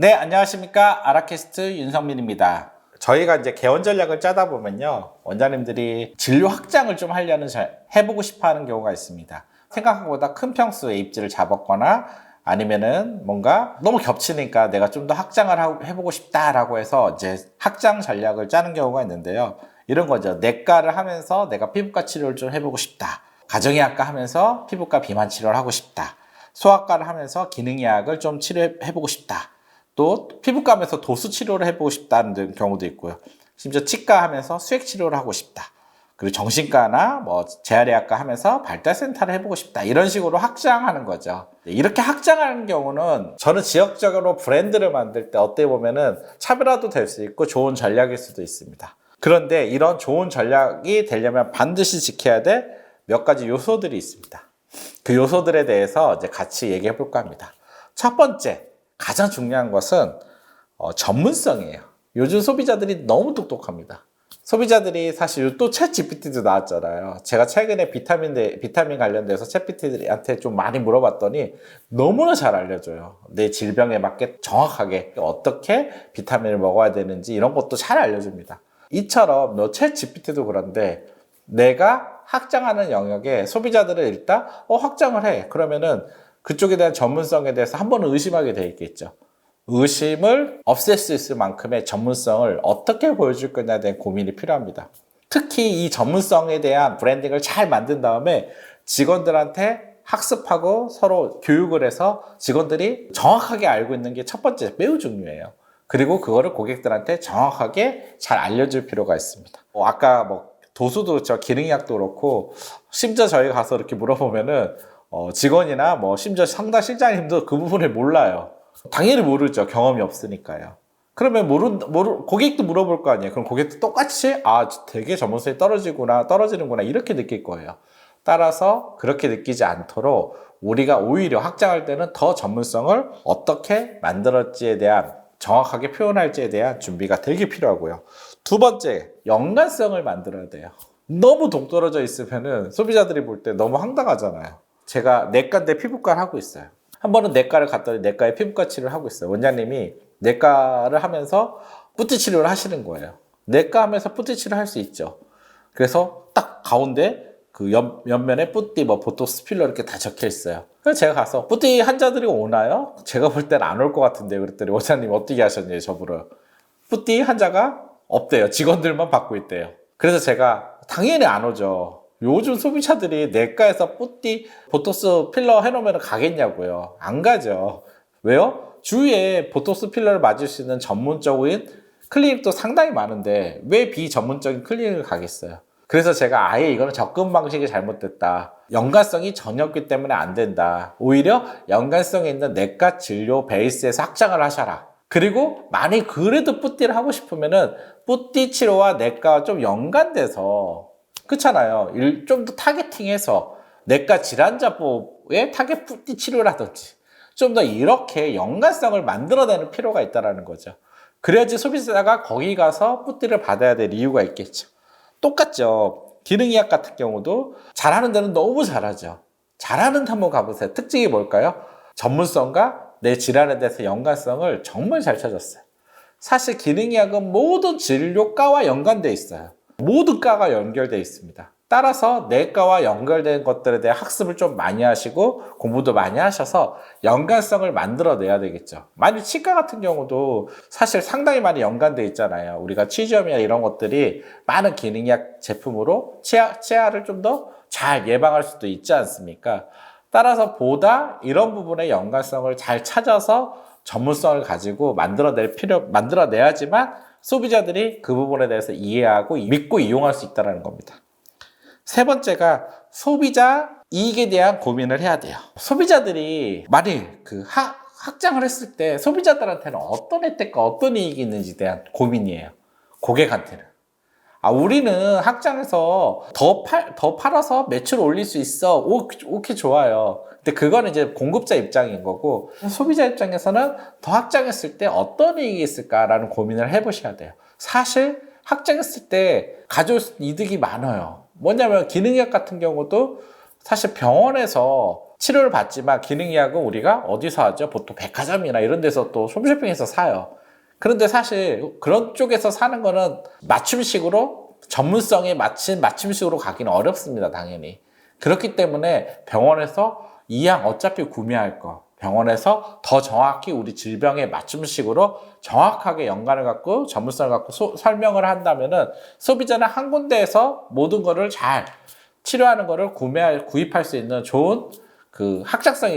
네, 안녕하십니까. 아라캐스트 윤성민입니다. 저희가 이제 개원 전략을 짜다 보면요. 원장님들이 진료 확장을 좀 하려는, 잘 해보고 싶어 하는 경우가 있습니다. 생각한 것보다 큰 평수의 입지를 잡았거나 아니면은 뭔가 너무 겹치니까 내가 좀 더 확장을 하고- 해보고 싶다라고 해서 이제 확장 전략을 짜는 경우가 있는데요. 이런 거죠. 내과를 하면서 내가 피부과 치료를 좀 해보고 싶다. 가정의학과 하면서 피부과 비만 치료를 하고 싶다. 소아과를 하면서 기능의학을 좀 치료해보고 싶다. 또 피부과 하면서 도수 치료를 해보고 싶다는 등 경우도 있고요. 심지어 치과 하면서 수액 치료를 하고 싶다. 그리고 정신과나 뭐 재활의학과 하면서 발달센터를 해보고 싶다. 이런 식으로 확장하는 거죠. 이렇게 확장하는 경우는 저는 지역적으로 브랜드를 만들 때 어떻게 보면은 차별화도 될 수 있고 좋은 전략일 수도 있습니다. 그런데 이런 좋은 전략이 되려면 반드시 지켜야 될 몇 가지 요소들이 있습니다. 그 요소들에 대해서 이제 같이 얘기해 볼까 합니다. 첫 번째, 가장 중요한 것은 어, 전문성이에요. 요즘 소비자들이 너무 똑똑합니다. 소비자들이 사실 또챗 GPT도 나왔잖아요. 제가 최근에 비타민 대, 비타민 관련돼서 챗 GPT한테 좀 많이 물어봤더니 너무나 잘 알려줘요. 내 질병에 맞게 정확하게 어떻게 비타민을 먹어야 되는지 이런 것도 잘 알려줍니다. 이처럼 뭐챗 GPT도 그런데 내가 확장하는 영역에 소비자들은 일단 어 확장을 해 그러면은 그쪽에 대한 전문성에 대해서 한 번은 의심하게 돼 있겠죠. 의심을 없앨 수 있을 만큼의 전문성을 어떻게 보여줄 거냐에 대한 고민이 필요합니다. 특히 이 전문성에 대한 브랜딩을 잘 만든 다음에 직원들한테 학습하고 서로 교육을 해서 직원들이 정확하게 알고 있는 게 첫 번째 매우 중요해요. 그리고 그거를 고객들한테 정확하게 잘 알려줄 필요가 있습니다. 뭐 아까 뭐 도수도 그렇죠. 기능의학도 그렇고 심지어 저희가 가서 이렇게 물어보면은 어, 직원이나 뭐 심지어 상담 실장님도 그 부분을 몰라요. 당연히 모르죠. 경험이 없으니까요. 그러면 모르, 모르, 고객도 물어볼 거 아니에요. 그럼 고객도 똑같이, 아, 되게 전문성이 떨어지구나, 떨어지는구나, 이렇게 느낄 거예요. 따라서 그렇게 느끼지 않도록 우리가 오히려 확장할 때는 더 전문성을 어떻게 만들었지에 대한 정확하게 표현할지에 대한 준비가 되게 필요하고요. 두 번째, 연관성을 만들어야 돼요. 너무 동떨어져 있으면은 소비자들이 볼 때 너무 황당하잖아요. 제가 내과인데 피부과를 하고 있어요. 한 번은 내과를 갔더니 내과에 피부과 치료를 하고 있어요. 원장님이 내과를 하면서 뿌띠 치료를 하시는 거예요. 내과 하면서 뿌띠 치료를 할 수 있죠. 그래서 딱 가운데 그 옆, 옆면에 뿌띠, 뭐 보톡스 필러 이렇게 다 적혀 있어요. 그래서 제가 가서 뿌띠 환자들이 오나요? 제가 볼 때는 안 올 것 같은데 그랬더니 원장님 어떻게 하셨냐요, 저보러. 뿌띠 환자가 없대요. 직원들만 받고 있대요. 그래서 제가 당연히 안 오죠. 요즘 소비자들이 내과에서 뿌띠, 보톡스 필러 해놓으면 가겠냐고요. 안 가죠. 왜요? 주위에 보톡스 필러를 맞을 수 있는 전문적인 클리닉도 상당히 많은데 왜 비전문적인 클리닉을 가겠어요? 그래서 제가 아예 이거는 접근 방식이 잘못됐다. 연관성이 전혀 없기 때문에 안 된다. 오히려 연관성이 있는 내과 진료 베이스에서 확장을 하셔라. 그리고 만약 그래도 뿌띠를 하고 싶으면은 뿌띠 치료와 내과가 좀 연관돼서 그렇잖아요. 좀 더 타겟팅해서 내과 질환자법에 타겟 하든지 좀 더 이렇게 연관성을 만들어내는 필요가 있다는 거죠. 그래야지 소비자가 거기 가서 뿌띠를 받아야 될 이유가 있겠죠. 똑같죠. 기능의학 같은 경우도 잘하는 데는 너무 잘하죠. 잘하는 데 한번 가보세요. 특징이 뭘까요? 전문성과 내 질환에 대해서 연관성을 정말 잘 찾았어요. 사실 기능의학은 모든 진료과와 연관되어 있어요. 모든 과가 연결되어 있습니다. 따라서 내과와 연결된 것들에 대한 학습을 좀 많이 하시고 공부도 많이 하셔서 연관성을 만들어내야 되겠죠. 만약 치과 같은 경우도 사실 상당히 많이 연관되어 있잖아요. 우리가 치주염이나 이런 것들이 많은 기능약 제품으로 치아, 치아를 좀 더 잘 예방할 수도 있지 않습니까? 따라서 보다 이런 부분의 연관성을 잘 찾아서 전문성을 가지고 만들어낼 필요, 만들어내야지만 소비자들이 그 부분에 대해서 이해하고 믿고 이용할 수 있다는 겁니다. 세 번째가 소비자 이익에 대한 고민을 해야 돼요. 소비자들이 만일 그 하, 확장을 했을 때 소비자들한테는 어떤 혜택과 어떤 이익이 있는지에 대한 고민이에요. 고객한테는. 아, 우리는 확장해서 더 팔, 더 팔아서 매출 올릴 수 있어. 오, 오케이, 좋아요. 근데 그거는 이제 공급자 입장인 거고, 소비자 입장에서는 더 확장했을 때 어떤 이익이 있을까라는 고민을 해보셔야 돼요. 사실, 확장했을 때 가져올 이득이 많아요. 뭐냐면, 기능약 같은 경우도 사실 병원에서 치료를 받지만 기능의학은 우리가 어디서 하죠? 보통 백화점이나 이런 데서 또 홈쇼핑에서 사요. 그런데 사실 그런 쪽에서 사는 거는 맞춤식으로 전문성에 맞춘 맞춤식으로 가기는 어렵습니다, 당연히. 그렇기 때문에 병원에서 이약 어차피 구매할 거, 병원에서 더 정확히 우리 질병에 맞춤식으로 정확하게 연관을 갖고 전문성을 갖고 소- 설명을 한다면은 소비자는 한 군데에서 모든 거를 잘 치료하는 거를 구매할 구입할 수 있는 좋은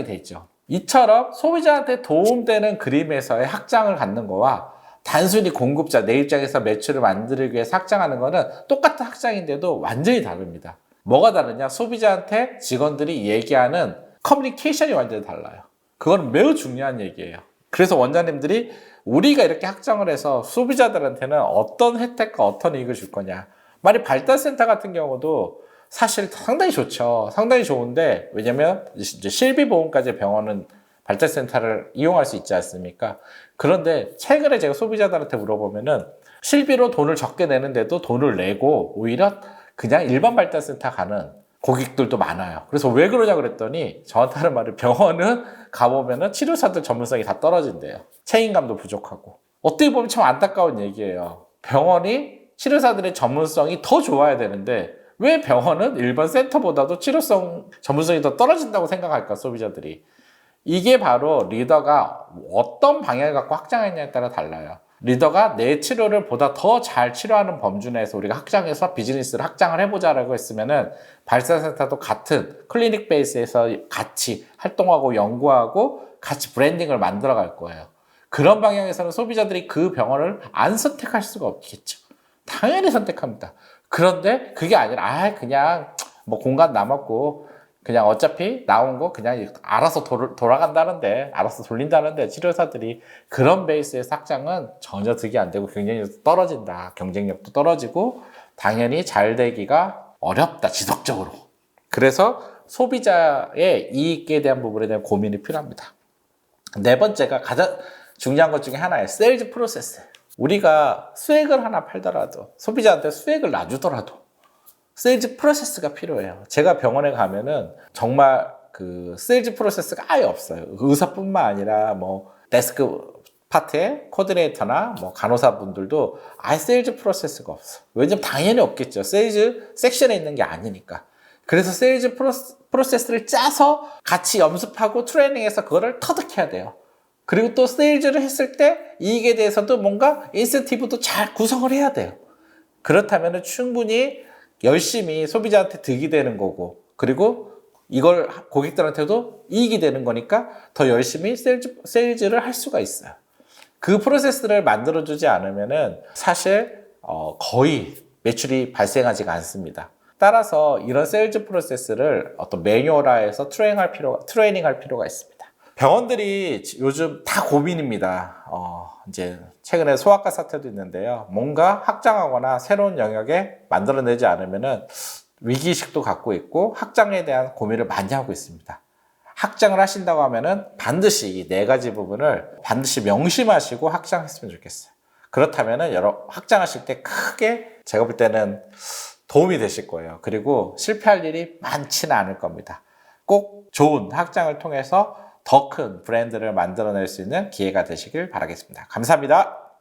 그돼 있죠. 이처럼 소비자한테 도움되는 그림에서의 확장을 갖는 거와 단순히 공급자 내 입장에서 매출을 만들기 위해서 확장하는 거는 똑같은 확장인데도 완전히 다릅니다. 뭐가 다르냐? 소비자한테 직원들이 얘기하는 커뮤니케이션이 완전히 달라요. 그건 매우 중요한 얘기예요. 그래서 원장님들이 우리가 이렇게 확장을 해서 소비자들한테는 어떤 혜택과 어떤 이익을 줄 거냐. 만약 발달센터 같은 경우도 사실 상당히 좋죠. 상당히 좋은데 왜냐면 이제 실비 보험까지 병원은 발달센터를 이용할 수 있지 않습니까? 그런데 최근에 제가 소비자들한테 물어보면은 실비로 돈을 적게 내는데도 돈을 내고 오히려 그냥 일반 발달센터 가는 고객들도 많아요. 그래서 왜 그러냐 그랬더니 저한테 하는 말이 병원은 가보면은 치료사들 전문성이 다 떨어진대요. 책임감도 부족하고. 어떻게 보면 참 안타까운 얘기예요. 병원이 치료사들의 전문성이 더 좋아야 되는데 왜 병원은 일반 센터보다도 치료성 전문성이 더 떨어진다고 생각할까 소비자들이? 이게 바로 리더가 어떤 방향을 갖고 확장했냐에 따라 달라요. 리더가 내 치료를 보다 더 잘 치료하는 범주 내에서 우리가 확장해서 비즈니스를 확장을 해보자라고 했으면은 발사센터도 같은 클리닉 베이스에서 같이 활동하고 연구하고 같이 브랜딩을 만들어 갈 거예요. 그런 방향에서는 소비자들이 그 병원을 안 선택할 수가 없겠죠. 당연히 선택합니다 그런데 그게 아니라 아 그냥 뭐 공간 남았고 그냥 어차피 나온 거 그냥 알아서 돌, 돌아간다는데 알아서 돌린다는데 치료사들이 그런 베이스의 확장은 전혀 득이 안 되고 경쟁력도 떨어진다. 경쟁력도 떨어지고 당연히 잘 되기가 어렵다 지속적으로. 그래서 소비자의 이익에 대한 부분에 대한 고민이 필요합니다. 네 번째가 가장 중요한 것 중에 하나예요. 세일즈 프로세스 우리가 수액을 하나 팔더라도 소비자한테 수액을 놔주더라도 세일즈 프로세스가 필요해요. 제가 병원에 가면은 정말 그 세일즈 프로세스가 아예 없어요. 의사뿐만 아니라 뭐 데스크 파트의 코디네이터나 뭐 간호사분들도 아예 세일즈 프로세스가 없어. 왜냐면 당연히 없겠죠. 세일즈 섹션에 있는 게 아니니까. 그래서 세일즈 프로세, 프로세스를 짜서 같이 연습하고 트레이닝해서 그거를 터득해야 돼요. 그리고 또 세일즈를 했을 때 이익에 대해서도 뭔가 인센티브도 잘 구성을 해야 돼요. 그렇다면 충분히 열심히 소비자한테 득이 되는 거고 그리고 이걸 고객들한테도 이익이 되는 거니까 더 열심히 세일즈, 세일즈를 할 수가 있어요. 그 프로세스를 만들어주지 않으면은 사실 어, 거의 매출이 발생하지가 않습니다. 따라서 이런 세일즈 프로세스를 어떤 매뉴얼화해서 트레이닝할 필요가 트레이닝할 필요가 있습니다. 병원들이 요즘 다 고민입니다. 어, 이제 최근에 소아과 사태도 있는데요. 뭔가 확장하거나 새로운 영역에 만들어내지 않으면은 위기의식도 갖고 있고 확장에 대한 고민을 많이 하고 있습니다. 확장을 하신다고 하면은 반드시 이 네 가지 부분을 반드시 명심하시고 확장했으면 좋겠어요. 그렇다면은 여러 확장하실 때 크게 제가 볼 때는 도움이 되실 거예요. 그리고 실패할 일이 많지는 않을 겁니다. 꼭 좋은 확장을 통해서 더 큰 브랜드를 만들어낼 수 있는 기회가 되시길 바라겠습니다. 감사합니다.